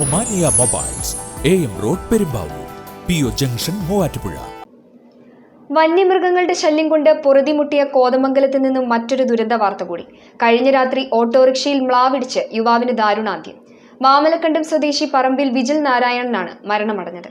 Omania mobiles A M road Perumbavoor P O junction Muvattupuzha. വന്യമൃഗങ്ങളുടെ ശല്യം കൊണ്ട് പൊറുതിമുട്ടിയ കോതമംഗലത്ത് നിന്നും മറ്റൊരു ദുരന്ത വാർത്ത കൂടി. കഴിഞ്ഞ രാത്രി ഓട്ടോറിക്ഷയിൽ മ്ലാവിടിച്ച് യുവാവിന് ദാരുണാന്ത്യം. മാമലക്കണ്ടം സ്വദേശി പറമ്പിൽ വിജിൽ നാരായണനാണ് മരണമടഞ്ഞത്.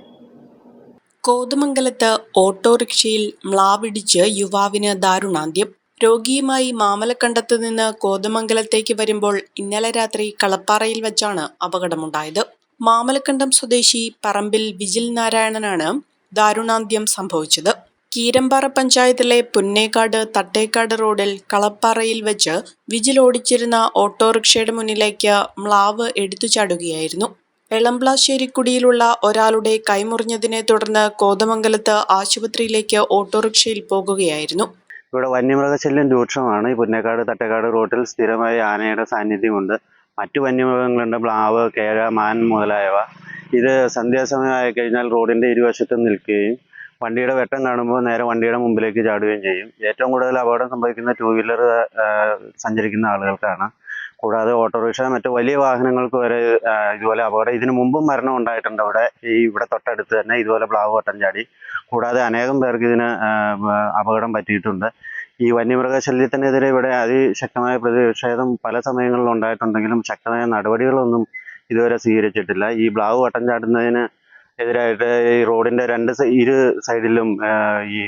കോതമംഗലത്ത് ഓട്ടോറിക്ഷയിൽ മ്ലാവിടിച്ച് യുവാവിന് ദാരുണാന്ത്യം. രോഗിയുമായി മാമലക്കണ്ടത്ത് നിന്ന് കോതമംഗലത്തേക്ക് വരുമ്പോൾ ഇന്നലെ രാത്രി കളപ്പാറയിൽ വെച്ചാണ് അപകടമുണ്ടായത്. മാമലക്കണ്ടം സ്വദേശി പറമ്പിൽ വിജിൽ നാരായണനാണ് ദാരുണാന്ത്യം സംഭവിച്ചത്. കീരമ്പാറ പഞ്ചായത്തിലെ പുന്നേക്കാട് തട്ടേക്കാട് റോഡിൽ കളപ്പാറയിൽ വെച്ച് വിജിൽ ഓടിച്ചിരുന്ന ഓട്ടോറിക്ഷയുടെ മുന്നിലേക്ക് മ്ലാവ് എടുത്തു ചാടുകയായിരുന്നു. എളംപ്ലാശ്ശേരിക്കുടിയിലുള്ള ഒരാളുടെ കൈമുറിഞ്ഞതിനെ തുടർന്ന് കോതമംഗലത്ത് ആശുപത്രിയിലേക്ക് ഓട്ടോറിക്ഷയിൽ പോകുകയായിരുന്നു. ഇവിടെ വന്യമൃഗശല്യം രൂക്ഷമാണ്. ഈ പുന്നേക്കാട് തട്ടേക്കാട് റോട്ടിൽ സ്ഥിരമായി ആനയുടെ സാന്നിധ്യമുണ്ട്. മറ്റു വന്യമൃഗങ്ങളുണ്ട്. പ്ലാവ് കേഴ മാൻ മുതലായവ. ഇത് സന്ധ്യാസമയമായി കഴിഞ്ഞാൽ റോഡിന്റെ ഇരുവശത്തും നിൽക്കുകയും വണ്ടിയുടെ വെട്ടം കാണുമ്പോൾ നേരെ വണ്ടിയുടെ മുമ്പിലേക്ക് ചാടുകയും ചെയ്യും. ഏറ്റവും കൂടുതൽ അപകടം സംഭവിക്കുന്ന ടൂ വീലർ സഞ്ചരിക്കുന്ന ആളുകൾക്കാണ് കൂടാതെ ഓട്ടോറിക്ഷ മറ്റു വലിയ വാഹനങ്ങൾക്ക് വരെ ഇതുപോലെ അപകടം ഇതിനു മുമ്പും മരണം ഉണ്ടായിട്ടുണ്ട് അവിടെ. ഈ ഇവിടെ തൊട്ടടുത്ത് തന്നെ ഇതുപോലെ പ്ലാവ് വട്ടം ചാടി. കൂടാതെ അനേകം പേർക്ക് ഇതിന് അപകടം പറ്റിയിട്ടുണ്ട്. ഈ വന്യമൃഗശല്യത്തിനെതിരെ ഇവിടെ അതിശക്തമായ പ്രതിഷേധം പല സമയങ്ങളിൽ ഉണ്ടായിട്ടുണ്ടെങ്കിലും ശക്തമായ നടപടികളൊന്നും ഇതുവരെ സ്വീകരിച്ചിട്ടില്ല. ഈ ബ്ലാവ് വട്ടം ചാടുന്നതിന് എതിരായിട്ട് ഈ റോഡിന്റെ രണ്ട് ഇരു സൈഡിലും ഈ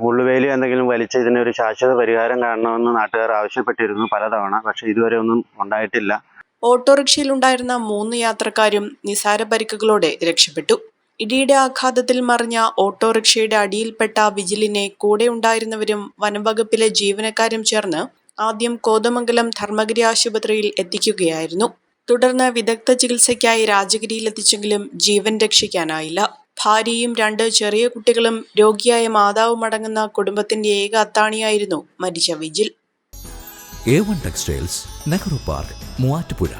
മുള്ളുവേലി എന്തെങ്കിലും വലിച്ച് ഒരു ശാശ്വത പരിഹാരം കാണണമെന്ന് നാട്ടുകാർ ആവശ്യപ്പെട്ടിരുന്നു പലതവണ പക്ഷെ ഇതുവരെ ഒന്നും ഉണ്ടായിട്ടില്ല. ഓട്ടോറിക്ഷയിൽ ഉണ്ടായിരുന്ന മൂന്ന് യാത്രക്കാരും നിസാര പരിക്കുകളോടെ രക്ഷപ്പെട്ടു. ഇടിയുടെ ആഘാതത്തിൽ മറിഞ്ഞ ഓട്ടോറിക്ഷയുടെ അടിയിൽപ്പെട്ട വിജിലിനെ കൂടെ ഉണ്ടായിരുന്നവരും വനംവകുപ്പിലെ ജീവനക്കാരും ചേർന്ന് ആദ്യം കോതമംഗലം ധർമ്മഗിരി ആശുപത്രിയിൽ എത്തിക്കുകയായിരുന്നു. തുടർന്ന് വിദഗ്ധ ചികിത്സയ്ക്കായി രാജഗിരിയിലെത്തിച്ചെങ്കിലും ജീവൻ രക്ഷിക്കാനായില്ല. ഭാര്യയും രണ്ട് ചെറിയ കുട്ടികളും രോഗിയായ മാതാവും അടങ്ങുന്ന കുടുംബത്തിന്റെ ഏക അത്താണിയായിരുന്നു മരിച്ച vigil. Textiles Nehru park Muvattupuzha